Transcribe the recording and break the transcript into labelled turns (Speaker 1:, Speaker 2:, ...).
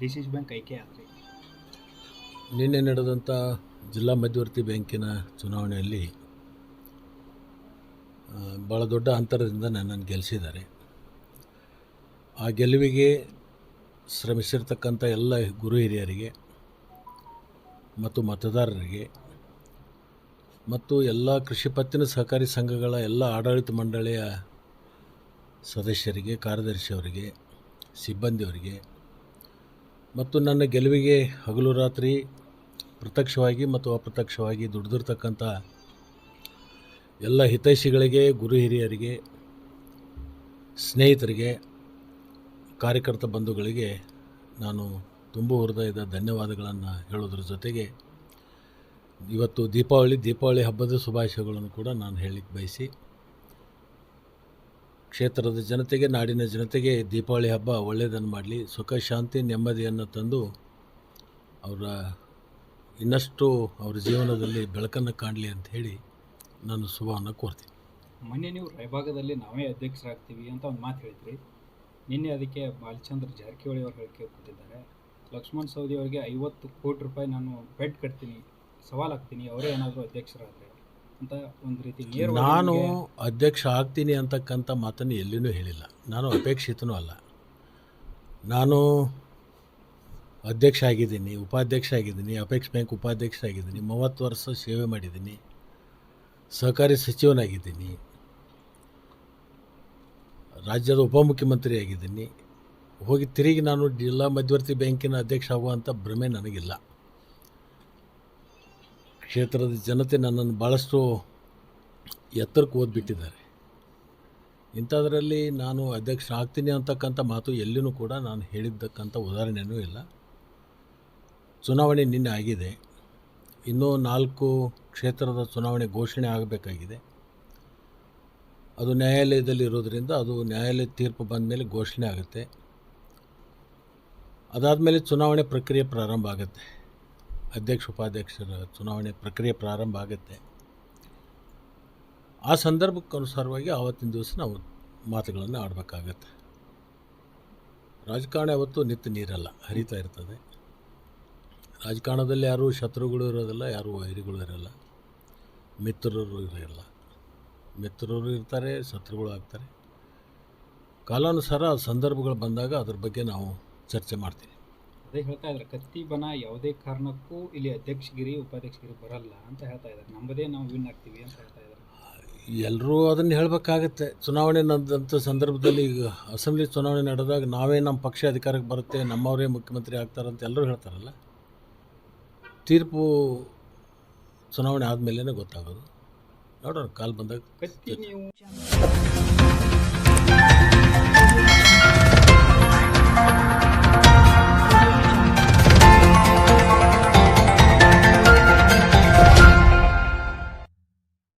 Speaker 1: D C C bank ಐಕೆ
Speaker 2: ನಿನ್ನೆ ನಡೆದಂಥ ಜಿಲ್ಲಾ ಮಧ್ಯವರ್ತಿ ಬ್ಯಾಂಕಿನ ಚುನಾವಣೆಯಲ್ಲಿ ಭಾಳ ದೊಡ್ಡ ಅಂತರದಿಂದ ನನ್ನನ್ನು ಗೆಲ್ಲಿಸಿದ್ದಾರೆ ಆ ಗೆಲುವಿಗೆ ಶ್ರಮಿಸಿರ್ತಕ್ಕಂಥ ಎಲ್ಲ ಗುರು ಹಿರಿಯರಿಗೆ ಮತ್ತು ಮತದಾರರಿಗೆ ಮತ್ತು ಎಲ್ಲ ಕೃಷಿ ಪತ್ತಿನ ಸಹಕಾರಿ ಸಂಘಗಳ ಎಲ್ಲ ಆಡಳಿತ ಮಂಡಳಿಯ ಸದಸ್ಯರಿಗೆ ಕಾರ್ಯದರ್ಶಿಯವರಿಗೆ ಸಿಬ್ಬಂದಿಯವರಿಗೆ ಮತ್ತು ನನ್ನ ಗೆಲುವಿಗೆ ಹಗಲು ರಾತ್ರಿ ಪ್ರತ್ಯಕ್ಷವಾಗಿ ಮತ್ತು ಅಪ್ರತ್ಯಕ್ಷವಾಗಿ ದುಡಿದಿರ್ತಕ್ಕಂಥ ಎಲ್ಲ ಹಿತೈಷಿಗಳಿಗೆ, ಗುರು ಹಿರಿಯರಿಗೆ, ಸ್ನೇಹಿತರಿಗೆ, ಕಾರ್ಯಕರ್ತ ಬಂಧುಗಳಿಗೆ ನಾನು ತುಂಬ ಹೃದಯದ ಧನ್ಯವಾದಗಳನ್ನು ಹೇಳೋದ್ರ ಜೊತೆಗೆ ಇವತ್ತು ದೀಪಾವಳಿ ದೀಪಾವಳಿ ಹಬ್ಬದ ಶುಭಾಶಯಗಳನ್ನು ಕೂಡ ನಾನು ಹೇಳಲಿಕ್ಕೆ ಬಯಸಿ ಕ್ಷೇತ್ರದ ಜನತೆಗೆ, ನಾಡಿನ ಜನತೆಗೆ ದೀಪಾವಳಿ ಹಬ್ಬ ಒಳ್ಳೆಯದನ್ನು ಮಾಡಲಿ. ಸುಖ, ಶಾಂತಿ, ನೆಮ್ಮದಿಯನ್ನು ತಂದು ಅವರ ಇನ್ನಷ್ಟು ಅವ್ರ ಜೀವನದಲ್ಲಿ ಬೆಳಕನ್ನು ಕಾಣಲಿ ಅಂತ ಹೇಳಿ ನಾನು ಶುಭವನ್ನು ಕೋರ್ತೀನಿ.
Speaker 1: ಮೊನ್ನೆ ನೀವು ರಾಯಭಾಗದಲ್ಲಿ ನಾವೇ ಅಧ್ಯಕ್ಷರಾಗ್ತೀವಿ ಅಂತ ಒಂದು ಮಾತು ಹೇಳಿದ್ರಿ. ನಿನ್ನೆ ಅದಕ್ಕೆ ಬಾಲಚಂದ್ರ ಜಾರಕಿಹೊಳಿ ಅವರು ಹೇಳಿಕೆ ಕೊಟ್ಟಿದ್ದಾರೆ. ಲಕ್ಷ್ಮಣ್ ಸವದಿ ಅವರಿಗೆ ಐವತ್ತು ಕೋಟಿ ರೂಪಾಯಿ ನಾನು ಬೆಡ್ ಕಟ್ತೀನಿ ಸವಾಲಾಗ್ತೀನಿ. ಅವರೇ ಏನಾದರೂ ಅಧ್ಯಕ್ಷರಾದರೆ ಅಂತ ಒಂದು ರೀತಿ
Speaker 2: ನಾನು ಅಧ್ಯಕ್ಷ ಆಗ್ತೀನಿ ಅಂತಕ್ಕಂಥ ಮಾತನ್ನು ಎಲ್ಲಿನೂ ಹೇಳಿಲ್ಲ. ನಾನು ಅಪೇಕ್ಷಿತನೂ ಅಲ್ಲ. ನಾನು ಅಧ್ಯಕ್ಷ ಆಗಿದ್ದೀನಿ, ಉಪಾಧ್ಯಕ್ಷ ಆಗಿದ್ದೀನಿ ಅಪೇಕ್ಷ ಬ್ಯಾಂಕ್ ಉಪಾಧ್ಯಕ್ಷ ಆಗಿದ್ದೀನಿ, ಮೂವತ್ತು ವರ್ಷ ಸೇವೆ ಮಾಡಿದ್ದೀನಿ, ಸಹಕಾರಿ ಸಚಿವನಾಗಿದ್ದೀನಿ, ರಾಜ್ಯದ ಉಪಮುಖ್ಯಮಂತ್ರಿ ಆಗಿದ್ದೀನಿ. ಹೋಗಿ ತಿರುಗಿ ನಾನು ಜಿಲ್ಲಾ ಮಧ್ಯವರ್ತಿ ಬ್ಯಾಂಕಿನ ಅಧ್ಯಕ್ಷ ಆಗುವಂಥ ಭ್ರಮೆ ನನಗಿಲ್ಲ. ಕ್ಷೇತ್ರದ ಜನತೆ ನನ್ನನ್ನು ಭಾಳಷ್ಟು ಎತ್ತರಕ್ಕೆ ಓದ್ಬಿಟ್ಟಿದ್ದಾರೆ. ಇಂಥದ್ರಲ್ಲಿ ನಾನು ಅಧ್ಯಕ್ಷ ಆಗ್ತೀನಿ ಅಂತಕ್ಕಂಥ ಮಾತು ಎಲ್ಲಿನೂ ಕೂಡ ನಾನು ಹೇಳಿದ್ದಕ್ಕಂಥ ಉದಾಹರಣೆಯೂ ಇಲ್ಲ. ಚುನಾವಣೆ ನಿನ್ನೆ ಆಗಿದೆ. ಇನ್ನೂ ನಾಲ್ಕು ಕ್ಷೇತ್ರದ ಚುನಾವಣೆ ಘೋಷಣೆ ಆಗಬೇಕಾಗಿದೆ. ಅದು ನ್ಯಾಯಾಲಯದಲ್ಲಿ ಇರೋದರಿಂದ ಅದು ನ್ಯಾಯಾಲಯ ತೀರ್ಪು ಬಂದ ಮೇಲೆ ಘೋಷಣೆ ಆಗುತ್ತೆ. ಅದಾದಮೇಲೆ ಚುನಾವಣೆ ಪ್ರಕ್ರಿಯೆ ಪ್ರಾರಂಭ ಆಗುತ್ತೆ. ಅಧ್ಯಕ್ಷ ಉಪಾಧ್ಯಕ್ಷರ ಚುನಾವಣೆ ಪ್ರಕ್ರಿಯೆ ಪ್ರಾರಂಭ ಆಗುತ್ತೆ. ಆ ಸಂದರ್ಭಕ್ಕನುಸಾರವಾಗಿ ಆವತ್ತಿನ ದಿವಸ ನಾವು ಮಾತುಗಳನ್ನು ಆಡಬೇಕಾಗತ್ತೆ. ರಾಜಕಾರಣ ಯಾವತ್ತು ನಿತ್ಯ ನೀರಲ್ಲ, ಹರಿತಾ ಇರ್ತದೆ. ರಾಜಕಾರಣದಲ್ಲಿ ಯಾರೂ ಶತ್ರುಗಳು ಇರೋದಿಲ್ಲ, ಯಾರೂ ವೈರಿಗಳು ಇರಲ್ಲ. ಮಿತ್ರರು ಇರೋಲ್ಲ. ಮಿತ್ರರು ಇರ್ತಾರೆ, ಶತ್ರುಗಳು ಆಗ್ತಾರೆ. ಕಾಲಾನುಸಾರ ಸಂದರ್ಭಗಳು ಬಂದಾಗ ಅದ್ರ ಬಗ್ಗೆ ನಾವು ಚರ್ಚೆ ಮಾಡ್ತೀವಿ.
Speaker 1: ಅದೇ ಹೇಳ್ತಾ ಇದ್ದಾರೆ ಕತ್ತಿ ಬನ ಯಾವುದೇ ಕಾರಣಕ್ಕೂ ಇಲ್ಲಿ ಅಧ್ಯಕ್ಷಗಿರಿ ಉಪಾಧ್ಯಕ್ಷಗಿರಿ ಬರಲ್ಲ ಅಂತ ಹೇಳ್ತಾ ಇದ್ದಾರೆ. ನಮ್ಮದೇ ನಾವು ವಿನ್ ಆಗ್ತೀವಿ ಅಂತ ಹೇಳ್ತಾ ಇದ್ದಾರೆ.
Speaker 2: ಎಲ್ಲರೂ ಅದನ್ನು ಹೇಳಬೇಕಾಗತ್ತೆ. ಚುನಾವಣೆ ನಡೆದಂಥ ಸಂದರ್ಭದಲ್ಲಿ ಈಗ ಅಸೆಂಬ್ಲಿ ಚುನಾವಣೆ ನಡೆದಾಗ ನಾವೇ ನಮ್ಮ ಪಕ್ಷ ಅಧಿಕಾರಕ್ಕೆ ಬರುತ್ತೆ ನಮ್ಮವರೇ ಮುಖ್ಯಮಂತ್ರಿ ಆಗ್ತಾರಂತ ಎಲ್ಲರೂ ಹೇಳ್ತಾರಲ್ಲ? ತೀರ್ಪು ಚುನಾವಣೆ ಆದಮೇಲೆ ಗೊತ್ತಾಗೋದು. ನೋಡೋಣ ಕಾಲು ಬಂದಾಗ